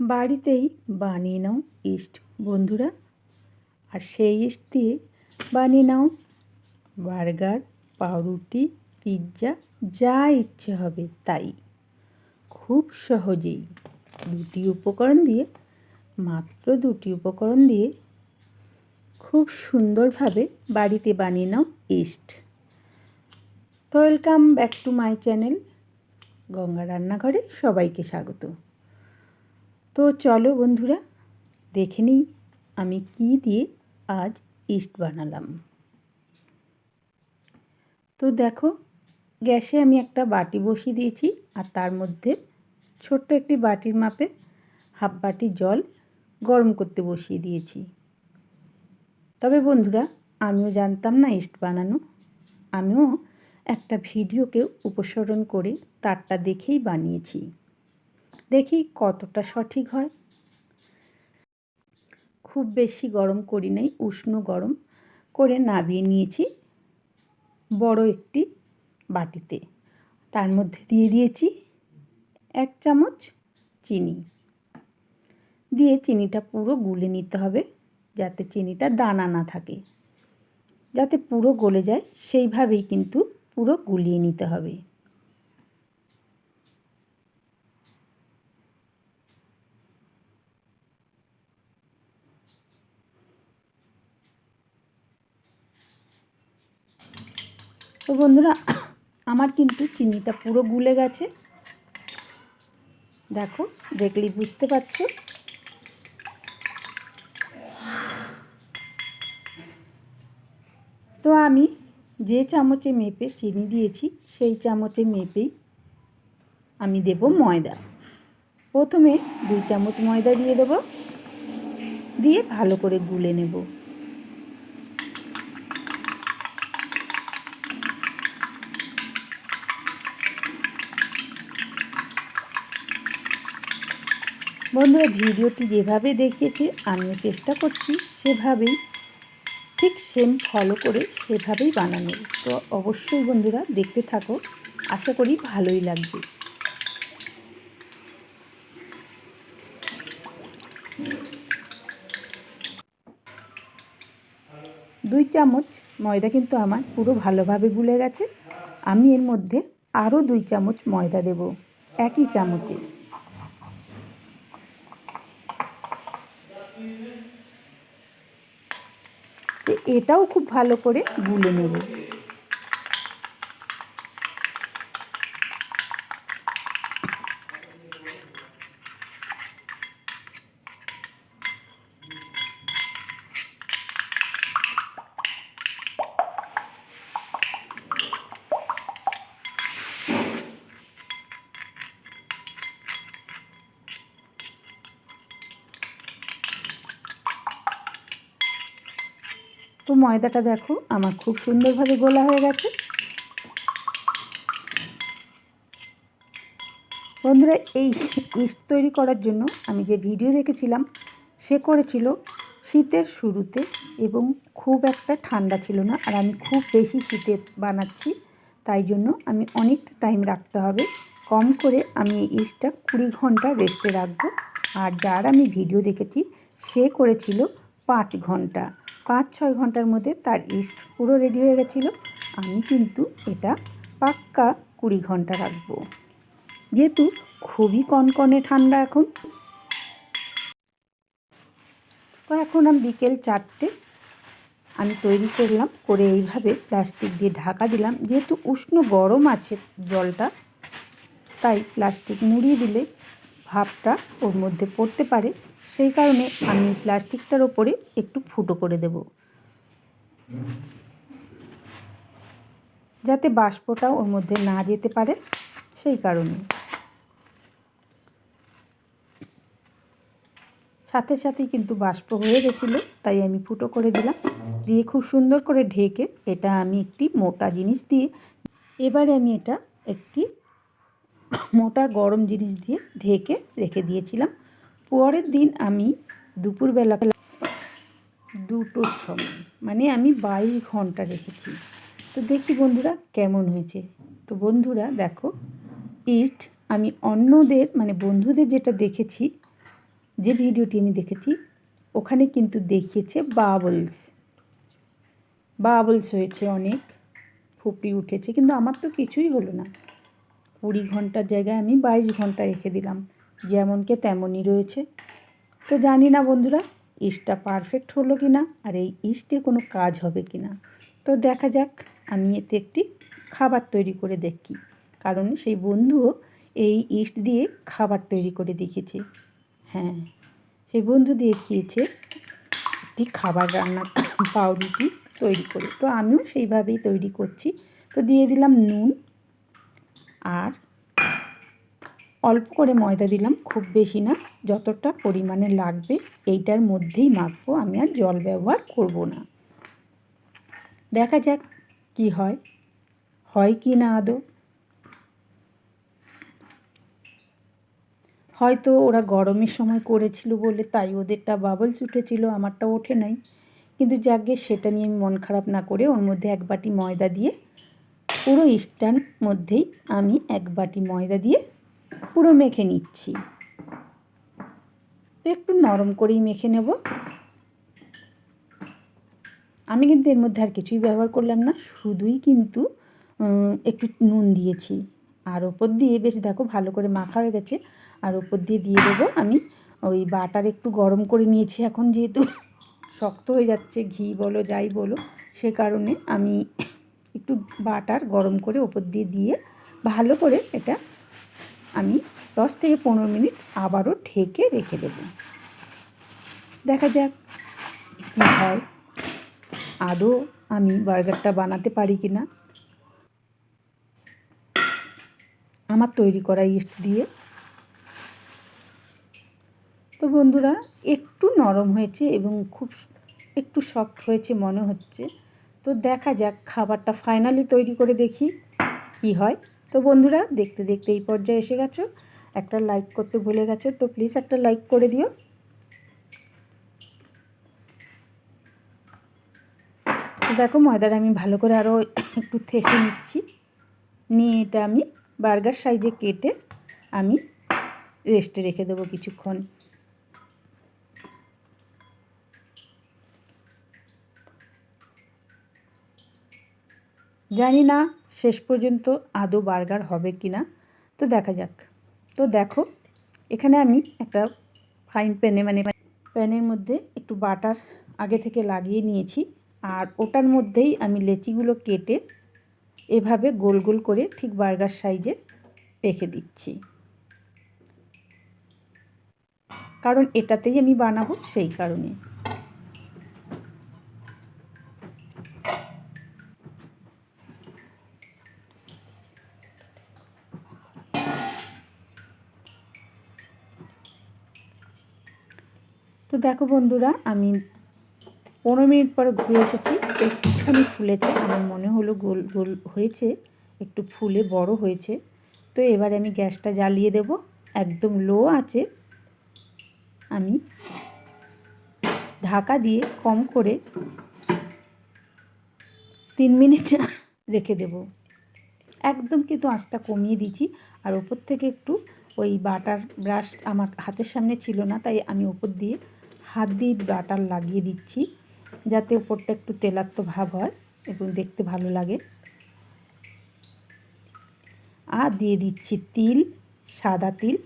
বাড়িতেই বানিয়ে নাও ইস্ট, বন্ধুরা। আর সেই ইস্ট দিয়ে বানিয়ে নাও বার্গার, পাউরুটি, পিৎজা, যা ইচ্ছে হবে তাই। খুব সহজেই দুটি উপকরণ দিয়ে, মাত্র দুটি উপকরণ দিয়ে খুব সুন্দরভাবে বাড়িতে বানিয়ে নাও yeast. Welcome back to my channel, Ganga রান্নাঘরে সবাইকে স্বাগত। তো চলো বন্ধুরা, দেখে নিই আমি কি দিয়ে আজ ইস্ট বানালাম। তো দেখো, গ্যাসে আমি একটা বাটি বসিয়ে দিয়েছি আর তার মধ্যে ছোট্ট একটি বাটির মাপে হাফ বাটি জল গরম করতে বসিয়ে দিয়েছি। তবে বন্ধুরা, আমিও জানতাম না ইস্ট বানানো। আমিও একটা ভিডিওকে উপসরণ করে তারটা দেখেই বানিয়েছি। দেখি কতটা সঠিক হয়। খুব বেশি গরম করি নাই, উষ্ণ গরম করে নাবিয়ে নিয়েছি বড় একটি বাটিতে। তার মধ্যে দিয়ে দিয়েছি এক চামচ চিনি। দিয়ে চিনিটা পুরো গুলে নিতে হবে যাতে চিনিটা দানা না থাকে। যাতে পুরো গলে যায়, সেইভাবেই কিন্তু পুরো গুলিয়ে নিতে হবে। তো বন্ধুরা, আমার কিন্তু চিনিটা পুরো গুলে গেছে। দেখো, দেখলেই বুঝতে পারছ। তো আমি যে চামচে মেপে চিনি দিয়েছি, সেই চামচে মেপেই আমি দেব ময়দা। প্রথমে দুই চামচ ময়দা দিয়ে দেব, দিয়ে ভালো করে গুলে নেব। বন্ধুরা, ভিডিওটি যেভাবে দেখিয়েছে আমিও চেষ্টা করছি সেভাবেই ঠিক সেম ফলো করে সেভাবেই বানানো। তো অবশ্যই বন্ধুরা, দেখতে থাকো। আশা করি ভালোই লাগবে। দুই চামচ ময়দা কিন্তু আমার পুরো ভালোভাবে গুলে গেছে। আমি এর মধ্যে আরও দুই চামচ ময়দা দেব, একই চামচে। এটাও খুব ভালো করে গুলে নেব। তো ময়দাটা দেখো, আমার খুব সুন্দরভাবে গোলা হয়ে গেছে। বন্ধুরা, এই ইস্ট তৈরি করার জন্য আমি যে ভিডিও দেখেছিলাম, সে করেছিল শীতের শুরুতে এবং খুব একটা ঠান্ডা ছিল না, আর আমি খুব বেশি শীতে বানাচ্ছি, তাই জন্য আমি অনেকটা টাইম রাখতে হবে। কম করে আমি এই ইস্টটা কুড়ি ঘণ্টা রেস্টে রাখব, আর যার আমি ভিডিও দেখেছি, সে করেছিল পাঁচ ঘণ্টা। পাঁচ ছয় ঘণ্টার মধ্যে তার ইস্ট পুরো রেডি হয়ে গেছিল। আমি কিন্তু এটা পাক্কা কুড়ি ঘণ্টা রাখব। যেহেতু খুবই কনকনে ঠান্ডা এখন। তো এখন আমি বিকেল চারটে আমি তৈরি করলাম, করে এইভাবে প্লাস্টিক দিয়ে ঢাকা দিলাম। যেহেতু উষ্ণ গরম আছে জলটা, তাই প্লাস্টিক মুড়িয়ে দিলে ভাবটা ওর মধ্যে পড়তে পারে। সেই কারণে আমি প্লাস্টিকটার ওপরে একটু ফুটো করে দেব। যাতে বাষ্পটা ওর মধ্যে না যেতে পারে, সেই কারণে। সাথে সাথেই কিন্তু বাষ্প হয়ে গেছিল, তাই আমি ফুটো করে দিলাম। দিয়ে খুব সুন্দর করে ঢেকে এটা আমি একটি মোটা জিনিস দিয়ে, এবারে আমি এটা একটি মোটা গরম জিনিস দিয়ে ঢেকে রেখে দিয়েছিলাম। পরের দিন আমি দুপুরবেলা দুটোর সময় মানে আমি বাইশ ঘণ্টা রেখেছি। তো দেখি বন্ধুরা কেমন হয়েছে। তো বন্ধুরা দেখো ইস্ট আমি অন্যদের মানে বন্ধুদের যেটা দেখেছি, যে ভিডিওটি আমি দেখেছি, ওখানে কিন্তু দেখিয়েছে বাবলস। বাবলস হয়েছে অনেক, ফুপড়ি উঠেছে, কিন্তু আমার তো কিছুই হলো না। কুড়ি ঘণ্টার জায়গায় আমি বাইশ ঘণ্টা রেখে দিলাম। যেমনকে তেমনই রয়েছে। তো জানি না বন্ধুরা ইস্টটা পারফেক্ট হলো কি না আর এই ইস্টে কোনো কাজ হবে কি না তো দেখা যাক, আমি এতে একটি খাবার তৈরি করে দেখি। কারণ সেই বন্ধুও এই ইস্ট দিয়ে খাবার তৈরি করে দেখিয়েছে। হ্যাঁ সেই বন্ধু দেখিয়েছে একটি খাবার রান্না পাউরুটি তৈরি করে। তো আমিও সেইভাবেই তৈরি করছি। তো দিয়ে দিলাম নুন আর অল্প করে ময়দা দিলাম, খুব বেশি না, যতটা পরিমাণে লাগবে এইটার মধ্যেই মাখবো। আমি আর জল ব্যবহার করব না। দেখা যাক কি হয়। হয় কি না আদৌ? হয়তো ওরা গরমের সময় করেছিল বলে তাই ওদেরটা বাবলস উঠেছিল, আমারটা ওঠে নাই। কিন্তু যাকে সেটা নিয়ে আমি মন খারাপ না করে ওর মধ্যে এক বাটি ময়দা দিয়ে, পুরো ইস্টার মধ্যেই আমি এক বাটি ময়দা দিয়ে পুরো মেখে নিচ্ছি। তো একটু নরম করেই মেখে নেব। আমি কিন্তু এর মধ্যে আর কিছুই ব্যবহার করলাম না, শুধুই কিন্তু একটু নুন দিয়েছি। আর ওপর দিয়ে বেশ দেখো ভালো করে মাখা হয়ে গেছে। আর ওপর দিয়ে দিয়ে দেবো আমি ওই বাটার একটু গরম করে নিয়েছি এখন যেহেতু শক্ত হয়ে যাচ্ছে, ঘি বলো, যাই বলো, সে কারণে আমি একটু বাটার গরম করে ওপর দিয়ে দিয়ে ভালো করে এটা আমি দশ থেকে পনেরো মিনিট আবারও ঢেকে রেখে দেব। দেখা যাক কী হয়। আদৌ আমি বার্গারটা বানাতে পারি কি না? আমার তৈরি করা ইস্ট দিয়ে। তো বন্ধুরা, একটু নরম হয়েছে এবং খুব একটু সফট হয়েছে মনে হচ্ছে। তো দেখা যাক, খাবারটা ফাইনালি তৈরি করে দেখি কি হয়। তো বন্ধুরা, দেখতে দেখতে এই পর্যায়ে এসে গেছো। একটা লাইক করতে ভুলে গেছো, তো প্লিজ একটা লাইক করে দিও। দেখো ময়দাটা আমি ভালো করে আরও একটু থেসে নিচ্ছি। নিয়ে এটা আমি বার্গার সাইজে কেটে আমি রেস্টে রেখে দেবো কিছুক্ষণ। জানি না শেষ পর্যন্ত আদৌ বার্গার হবে কি না? তো দেখা যাক। তো দেখো, এখানে আমি একটা ফ্রাইং প্যানে মানে প্যানের মধ্যে একটু বাটার আগে থেকে লাগিয়ে নিয়েছি। আর ওটার মধ্যেই আমি লেচিগুলো কেটে এভাবে গোল গোল করে ঠিক বার্গার সাইজে রেখে দিচ্ছি। কারণ এটাতেই আমি বানাবো সেই কারণে। তো দেখো বন্ধুরা, আমি পনেরো মিনিট পরে ঘুরে এসেছি। একটুখানি ফুলেছে, আমার মনে হলো গোল গোল হয়েছে, একটু ফুলে বড় হয়েছে। তো এবার আমি গ্যাসটা জ্বালিয়ে দেব, একদম লো আছে। আমি ঢাকা দিয়ে কম করে তিন মিনিট রেখে দেব। একদম কিন্তু আঁচটা কমিয়ে দিয়েছি, আর ওপর থেকে একটু ওই বাটার ব্রাশ আমার হাতের সামনে ছিল না, তাই আমি ওপর দিয়ে হাত দিয়ে বাটার লাগিয়ে দিচ্ছি, যাতে উপরটা একটু তেলাত্ম ভাব হয় এবং দেখতে ভালো লাগে। আর দিয়ে দিচ্ছি তিল, সাদা তিল।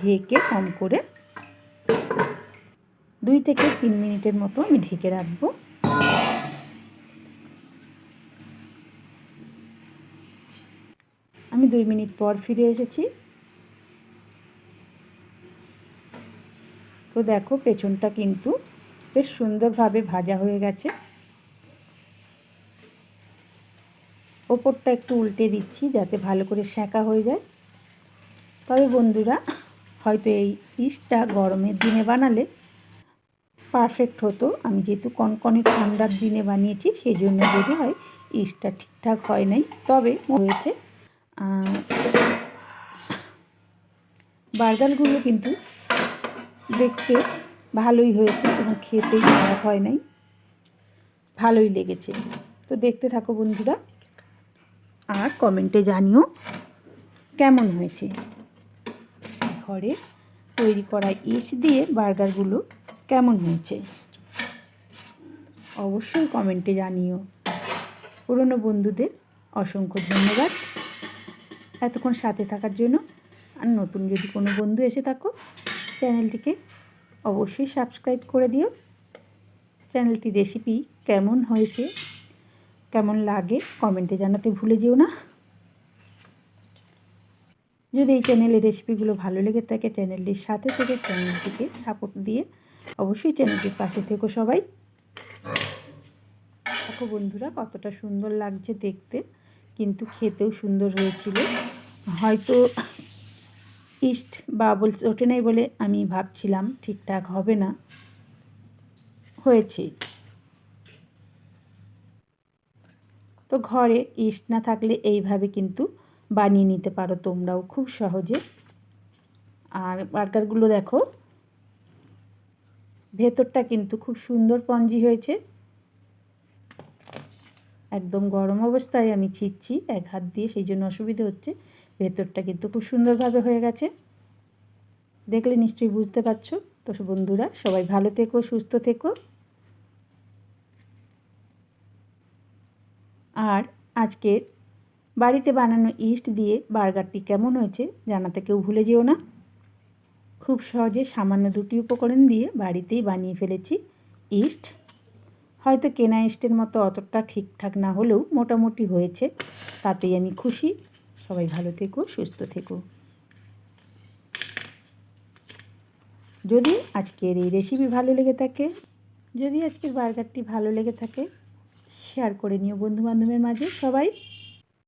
ঢেকে কম করে দুই থেকে তিন মিনিটের মতো আমি ঢেকে রাখব আমি দুই মিনিট পর ফিরে এসেছি। তো দেখো, পেছনটা কিন্তু বেশ সুন্দরভাবে ভাজা হয়ে গেছে। ওপরটা একটু উল্টে দিচ্ছি যাতে ভালো করে সেঁকা হয়ে যায়। তবে বন্ধুরা, হয়তো এই পিসটা গরমের দিনে বানালে পারফেক্ট হতো। আমি যেহেতু কনকনে ঠান্ডার দিনে বানিয়েছি, সেই জন্য যদি হয়, ইস্টটা ঠিকঠাক হয় নাই, তবে হয়েছে। বার্গারগুলো কিন্তু দেখতে ভালোই হয়েছে এবং খেতেই খারাপ হয় নাই। ভালোই লেগেছে। তো দেখতে থাকো বন্ধুরা আর কমেন্টে জানিও কেমন হয়েছে। ঘরে তৈরি করা ইট দিয়ে বার্গারগুলো কেমন হয়েছে? অবশ্যই কমেন্টে জানিও। পুরনো বন্ধুদের অসংখ্য ধন্যবাদ। এতক্ষণ সাথে থাকার জন্য। আর নতুন যদি কোনো বন্ধু এসে থাকো, চ্যানেলটিকে অবশ্যই সাবস্ক্রাইব করে দিও। চ্যানেলটি রেসিপি কেমন হয়েছে, কেমন লাগে কমেন্টে জানাতে ভুলে যেও না। যদি এই চ্যানেলের রেসিপিগুলো ভালো লেগে থাকে, চ্যানেলটির সাথে থেকে চ্যানেলটিকে সাপোর্ট দিয়ে অবশ্যই চ্যানেলটির পাশে থেকো সবাই। দেখো বন্ধুরা, কতটা সুন্দর লাগছে দেখতে। কিন্তু খেতেও সুন্দর হয়েছিল। হয়তো ইস্ট বাবল ওঠে নাই বলে আমি ভাবছিলাম ঠিকঠাক হবে না। হয়েছে। তো ঘরে ইস্ট না থাকলে এইভাবে কিন্তু বানিয়ে নিতে পারো তোমরাও খুব সহজে। আর বার্গারগুলো দেখো, ভেতরটা কিন্তু খুব সুন্দর পঞ্জি হয়েছে। একদম গরম অবস্থায় আমি ছিচ্ছি এক হাত দিয়ে, সেই জন্য অসুবিধে হচ্ছে। ভেতরটা কিন্তু খুব সুন্দরভাবে হয়ে গেছে। দেখলে নিশ্চয়ই বুঝতে পারছ। তো বন্ধুরা, সবাই ভালো থেকো, সুস্থ থেকো। আর আজকের বাড়িতে বানানো ইস্ট দিয়ে বার্গারটি কেমন হয়েছে জানাতে কেউ ভুলে যেও না। খুব সহজে সামান্য দুটি উপকরণ দিয়ে বাড়িতেই বানিয়ে ফেলেছি ইস্ট। হয়তো কেনা ইস্টের মতো অতটা ঠিকঠাক না হলেও মোটামুটি হয়েছে। তাতেই আমি খুশি। সবাই ভালো থেকো, সুস্থ থেকো। যদি আজকের এই রেসিপি ভালো লেগে থাকে, যদি আজকের বার্গারটি ভালো লেগে থাকে শেয়ার করে নিও বন্ধুবান্ধবের মাঝে। সবাই